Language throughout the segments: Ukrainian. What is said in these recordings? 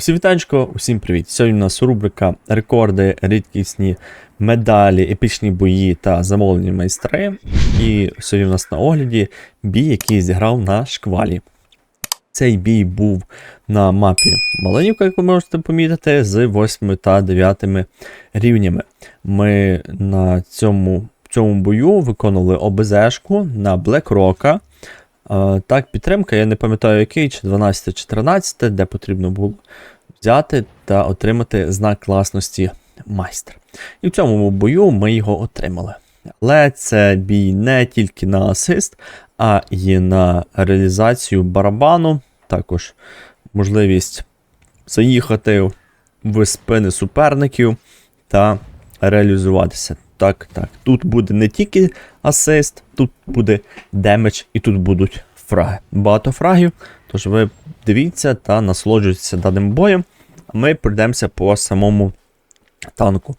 Усім вітанечко, усім привіт! Сьогодні у нас рубрика рекорди, рідкісні медалі, епічні бої та замовлені майстри. І сьогодні у нас на огляді бій, який зіграв на шквалі. Цей бій був на мапі Малинівка, як ви можете помітити, з 8 та 9 рівнями. Ми на цьому, цьому бою виконували ОБЗшку на Блекрока. Так, підтримка, я не пам'ятаю який, чи 12 чи 13, де потрібно було взяти та отримати знак класності майстер. І в цьому бою ми його отримали. Але це бій не тільки на асист, а й на реалізацію барабану. Також можливість заїхати в спини суперників та реалізуватися. Так, так. Тут буде не тільки асист, тут буде демедж і тут будуть фраги. Багато фрагів. Тож ви дивіться та насолоджуйтеся даним боєм. А ми пройдемося по самому танку.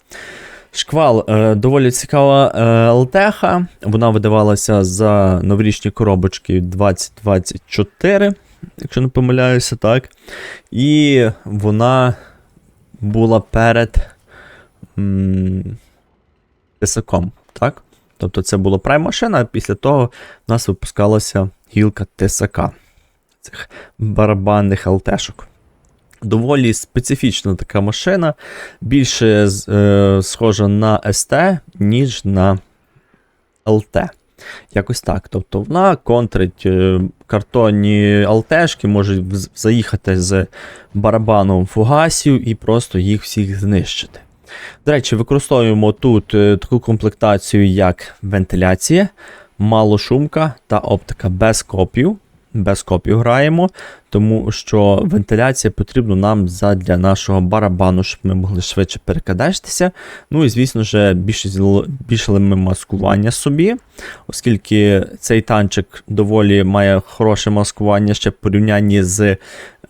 Шквал е, доволі цікава е, ЛТХ. Вона видавалася за новорічні коробочки 2024, якщо не помиляюся, так. І вона була перед м, Тисаком, так? Тобто це була прайм-машина, а після того в нас випускалася гілка Тисака. Цих барабанних ЛТшок. Доволі специфічна така машина, більше е, схожа на СТ, ніж на ЛТ. Якось так. Тобто вона контрить е, картонні ЛТшки, можуть заїхати з барабаном фугасів і просто їх всіх знищити. До речі, використовуємо тут е, таку комплектацію, як вентиляція, малошумка та оптика без копів. Без копів граємо, тому що вентиляція потрібна нам задля нашого барабану, щоб ми могли швидше перекадачитися. Ну і звісно ж, більше, більше ми маскування собі, оскільки цей танчик доволі має хороше маскування ще в порівнянні з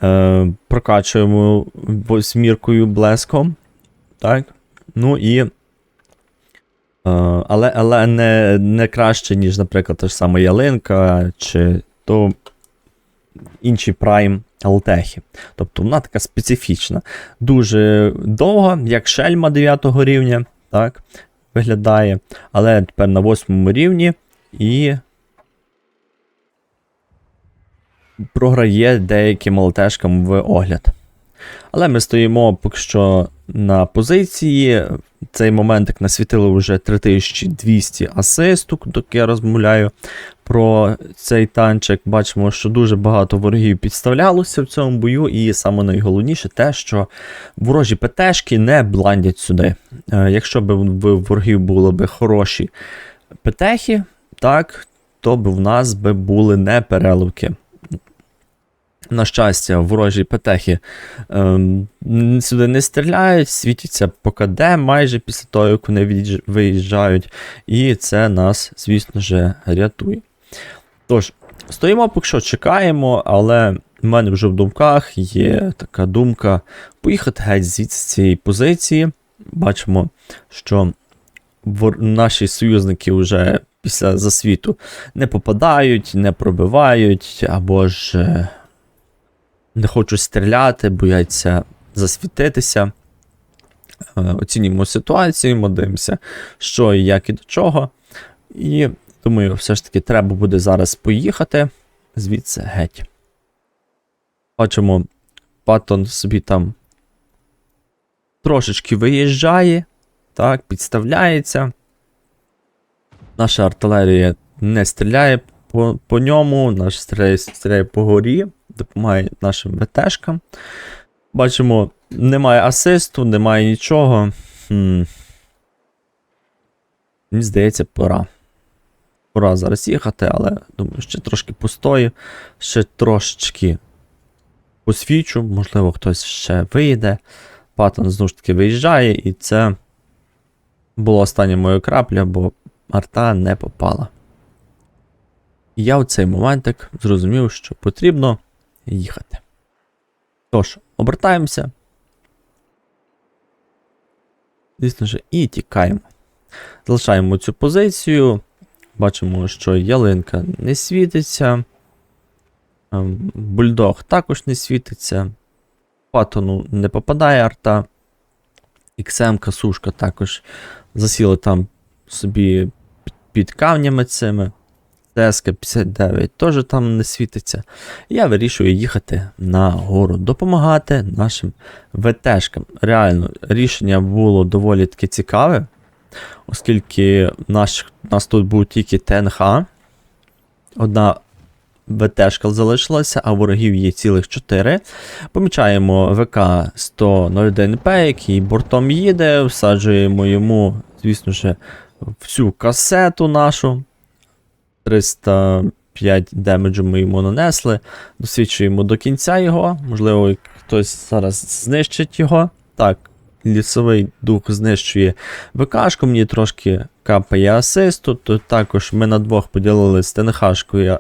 е, прокачуємо восьміркою блеском. Так? Ну і. Е, але але не, не краще, ніж, наприклад, та ж сама ялинка, чи то інші Prime алтехи. Тобто вона така специфічна. Дуже довга, як шельма 9 рівня, так, виглядає. Але тепер на 8 рівні і програє деяким алтешкам в огляд. Але ми стоїмо поки що на позиції. Цей моментик насвітило вже 3200 асисту, доки я розмовляю про цей танчик. Бачимо, що дуже багато ворогів підставлялося в цьому бою, і саме найголовніше те, що ворожі ПТшки не бландять сюди. Е, Якщо б в ворогів були б хороші ПТхи, так, то б в нас би були не переливки. На щастя, ворожі петехи ем, сюди не стріляють, світяться по КД майже після того, як вони виїжджають. І це нас, звісно ж, рятує. Тож, стоїмо поки що чекаємо, але в мене вже в думках є така думка поїхати геть з цієї позиції. Бачимо, що наші союзники вже після засвіту не попадають, не пробивають, або ж. Не хочуть стріляти, бояться засвітитися. Е, Оцінюємо ситуацію, дивимося, що і як і до чого. І думаю, все ж таки треба буде зараз поїхати звідси геть. Бачимо, Паттон собі там трошечки виїжджає, так, підставляється. Наша артилерія не стріляє по, по ньому, наш стріляє, стріляє по горі, допомагає нашим ВТшкам. Бачимо, немає асисту, немає нічого. Мені здається, пора. Пора зараз їхати, але думаю, ще трошки постою, ще трошечки посвічу, можливо, хтось ще вийде. Паттон знову ж таки виїжджає, і це була остання моя крапля, бо арта не попала. І я в цей моментик зрозумів, що потрібно їхати. Тож, обертаємося. Звісно ж, і тікаємо. Залишаємо цю позицію. Бачимо, що ялинка не світиться. ем, Бульдог також не світиться. Паттону не попадає арта. XM сушка також засіли там собі під камнями цими. ТСК 59 теж там не світиться. Я вирішую їхати на гору, допомагати нашим ВТшкам. Реально, рішення було доволі таки цікаве, оскільки наш, нас тут був тільки ТНХ, одна ВТшка залишилася, а ворогів є цілих 4. Помічаємо ВК 101П, який бортом їде, всаджуємо йому, звісно ж, всю касету нашу. 305 демеджу ми йому нанесли. Досвідчуємо до кінця його. Можливо, хтось зараз знищить його. Так, лісовий дух знищує ВКшку, мені трошки капає асисту. То також ми на двох поділили з ТНХшкою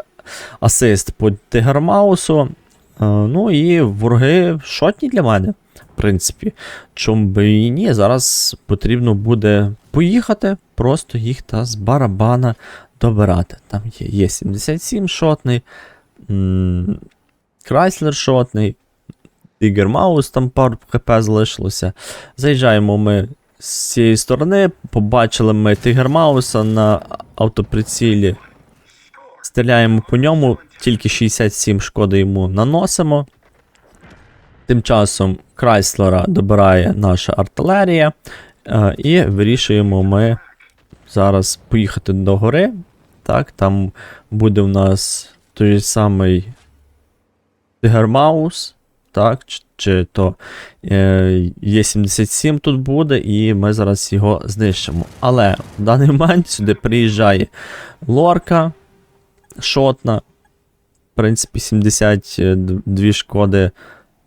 асист по Тигермаусу. Е, Ну і вороги шотні для мене. В принципі, чому би і ні, зараз потрібно буде поїхати, просто їх та з барабана добирати. Там є, є 77 шотний, Крайслер шотний, Тігермаус там пару хп залишилося. Заїжджаємо ми з цієї сторони, побачили ми Тигермауса на автоприцілі. Стріляємо по ньому, тільки 67 шкоди йому наносимо. Тим часом Крайслера добирає наша артилерія. е, і вирішуємо ми зараз поїхати до гори. Так, там буде у нас той самий Тигермаус, так, чи, чи то е, Є77 тут буде, і ми зараз його знищимо. Але в даний момент сюди приїжджає лорка шотна. В принципі, 72 шкоди.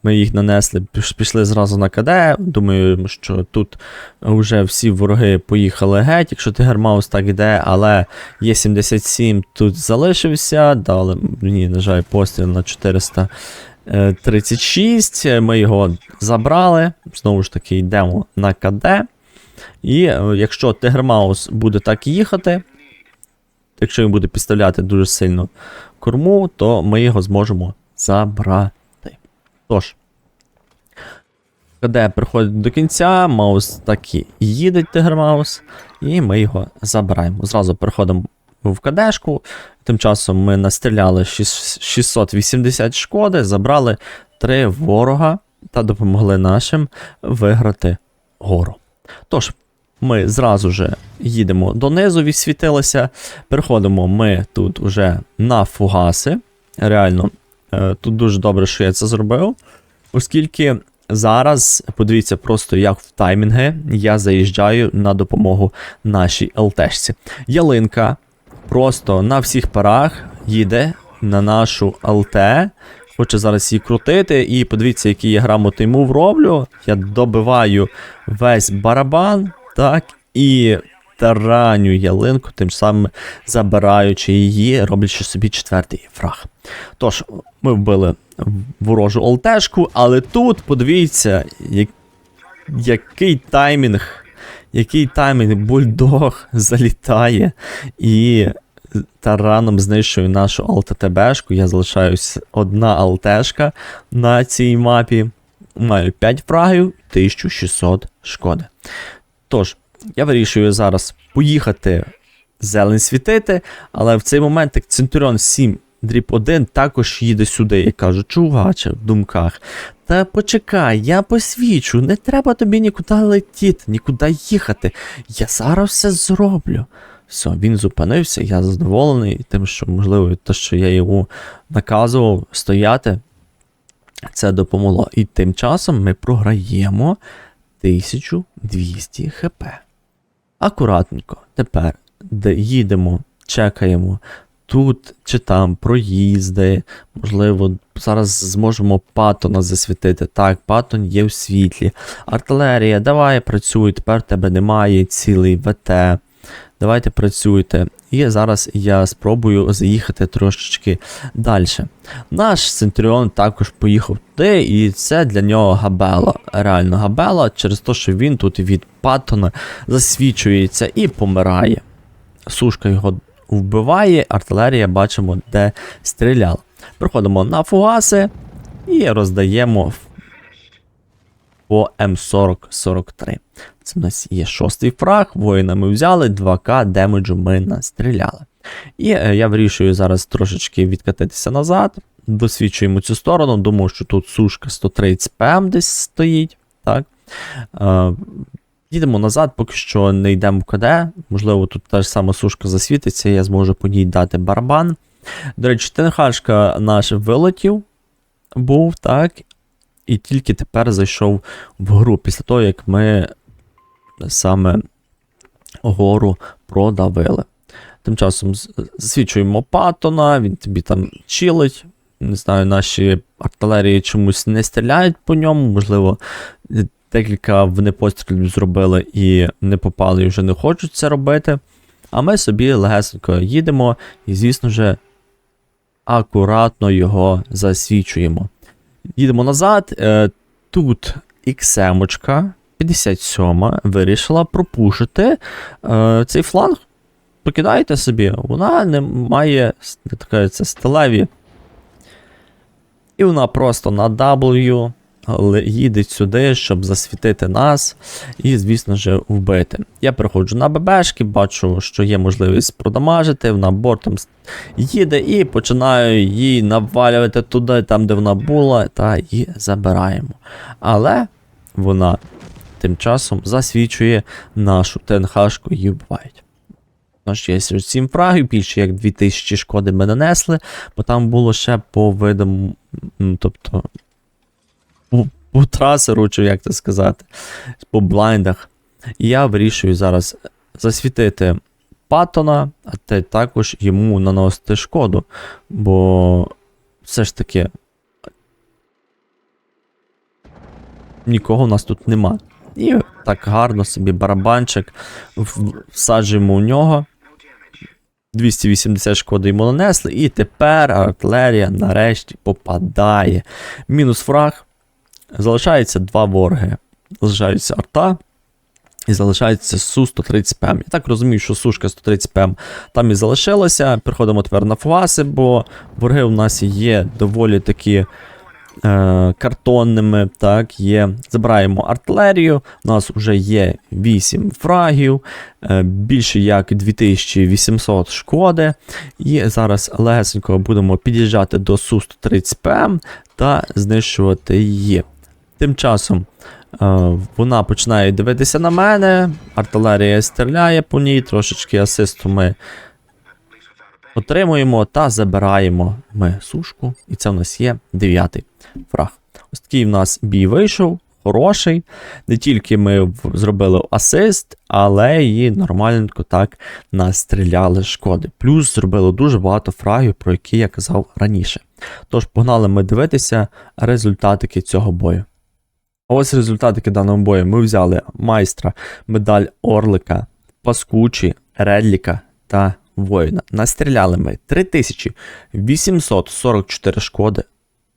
Ми їх нанесли, пішли зразу на КД. Думаю, що тут вже всі вороги поїхали геть, якщо Тигермаус так іде, але є 77 тут залишився. Дали мені, на жаль, постріл на 436. Ми його забрали. Знову ж таки, йдемо на КД. І е, якщо Тигермаус буде так їхати, якщо він буде підставляти дуже сильно корму, то ми його зможемо забрати. Тож, КД приходить до кінця, Маус так і їде Тигр-Маус, і ми його забираємо. Зразу переходимо в КДшку. Тим часом ми настріляли 680 шкоди, забрали 3 ворога та допомогли нашим виграти гору. Тож, ми зразу же їдемо донизу, відсвітилися. Переходимо ми тут уже на фугаси. Реально, тут дуже добре, що я це зробив. Оскільки зараз, подивіться просто, як в таймінги я заїжджаю на допомогу нашій ЛТшці. Ялинка просто на всіх парах їде на нашу ЛТ. Хоче зараз її крутити, і подивіться, який я грамотний мув роблю. Я добиваю весь барабан, так, і тараню ялинку, тим самим забираючи її, роблячи собі четвертий фраг. Тож, ми вбили ворожу ЛТшку, але тут, подивіться, як, який таймінг, який таймінг бульдог залітає і тараном знищує нашу ЛТТБшку. Я залишаюсь одна ЛТшка на цій мапі. Маю 5 фрагів, 1600 шкоди. Тож, я вирішую зараз поїхати зелень світити, але в цей момент Центуріон 7 дріб 1 також їде сюди. Я кажу, чуваче, в думках. Та почекай, я посвічу, не треба тобі нікуди летіти, нікуди їхати. Я зараз все зроблю. Все, він зупинився, я задоволений тим, що, можливо, те, що я йому наказував стояти, це допомогло. І тим часом ми програємо 1200 хп. Акуратненько. Тепер їдемо, чекаємо. Тут чи там проїзди, можливо, зараз зможемо патона засвітити. Так, патон є в світлі. Артилерія, давай працюй, тепер тебе немає цілий ВТ. Давайте працюйте. І зараз я спробую заїхати трошечки далі. Наш Центріон також поїхав туди, і це для нього габела. Реально габела, через те, що він тут від патона засвічується і помирає. Сушка його вбиває, артилерія бачимо, де стріляла. Приходимо на фугаси і роздаємо по М4043. Це в нас є шостий фраг, воїна ми взяли, 2К демеджу ми настріляли. І е, я вирішую зараз трошечки відкатитися назад. Досвідчуємо цю сторону. Думаю, що тут сушка 130 ПМ десь стоїть. Так. Е, їдемо назад, поки що не йдемо в КД. Можливо, тут та ж сама сушка засвітиться, я зможу по ній дати барабан. До речі, ТНХшка наш вилетів був, так. І тільки тепер зайшов в гру після того, як ми саме гору продавили. Тим часом засвідчуємо Паттона, він тобі там чилить. Не знаю, наші артилерії чомусь не стріляють по ньому, можливо, декілька вони пострілів зробили і не попали, і вже не хочуть це робити. А ми собі легесенько їдемо і, звісно ж, акуратно його засвічуємо. Їдемо назад. Е, тут XM 57 вирішила пропушити е, цей фланг. Покидайте собі, вона не має така це сталеві. І вона просто на W їде сюди, щоб засвітити нас і, звісно ж, вбити. Я переходжу на ББшки, бачу, що є можливість продамажити, вона бортом їде і починаю її навалювати туди, там, де вона була, та і забираємо. Але вона тим часом засвічує нашу ТНХшку і вбивають. Наш є 7 фрагів, більше як 2000 шкоди ми нанесли, бо там було ще по видам, м, тобто по, по трасеру, чи як це сказати, по блайндах. І я вирішую зараз засвітити Паттона, а те також йому наносити шкоду. Бо все ж таки нікого в нас тут нема. І так гарно собі барабанчик всаджуємо у нього. 280 шкоди йому нанесли, і тепер артилерія нарешті попадає. Мінус фраг. Залишається два ворги. Залишається арта. І залишається Су-130 ПМ. Я так розумію, що сушка 130 ПМ там і залишилася. Переходимо тепер на фуаси, бо ворги у нас є доволі такі е, картонними. Так, є. Забираємо артилерію. У нас вже є 8 фрагів, е, більше як 2800 шкоди. І зараз легесенько будемо під'їжджати до Су-130 ПМ та знищувати її. Тим часом е, вона починає дивитися на мене, артилерія стріляє по ній, трошечки асисту ми отримуємо та забираємо ми сушку. І це у нас є дев'ятий фраг. Ось такий в нас бій вийшов, хороший. Не тільки ми зробили асист, але і нормальненько так настріляли шкоди. Плюс зробили дуже багато фрагів, про які я казав раніше. Тож погнали ми дивитися результатики цього бою. Ось результатики даного бою. Ми взяли майстра, медаль Орлика, Паскучі, Редліка та воїна. Настріляли ми 3844 шкоди.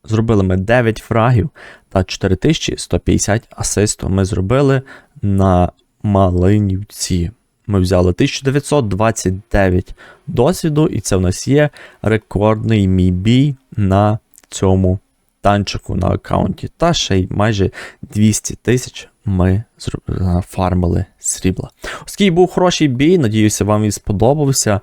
Зробили ми 9 фрагів та 4150 асисту. Ми зробили на Малинівці. Ми взяли 1929 досвіду, і це в нас є рекордний мій бій на цьому танчику на аккаунті. Та ще й майже 200 тисяч ми фармили срібла. Оскільки був хороший бій, надіюся, вам він сподобався.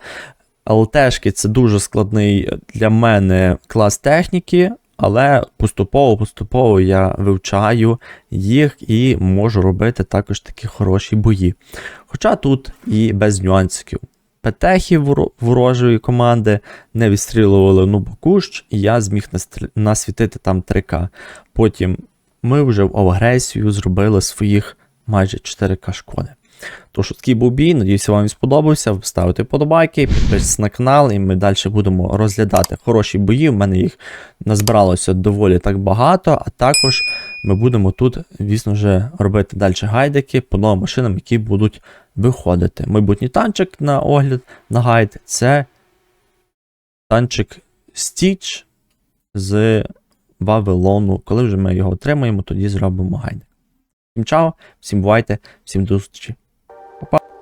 ЛТшки це дуже складний для мене клас техніки, але поступово-поступово я вивчаю їх і можу робити також такі хороші бої. Хоча тут і без нюансиків. Петехи ворожої команди не відстрілювали нубокущ, і я зміг насвітити там 3К. Потім ми вже в агресію зробили своїх майже 4К шкоди. Тож такий був бій, надіюся, вам сподобався. Ставте вподобайки, підписуйтесь на канал, і ми далі будемо розглядати хороші бої. У мене їх назбиралося доволі так багато, а також ми будемо тут, звісно ж, робити далі гайдики по новим машинам, які будуть виходити. Майбутній танчик на огляд на гайд це танчик Stitch з Вавилону. Коли вже ми його отримаємо, тоді зробимо гайник. Всім чао, всім бувайте, всім до зустрічі. Па-па.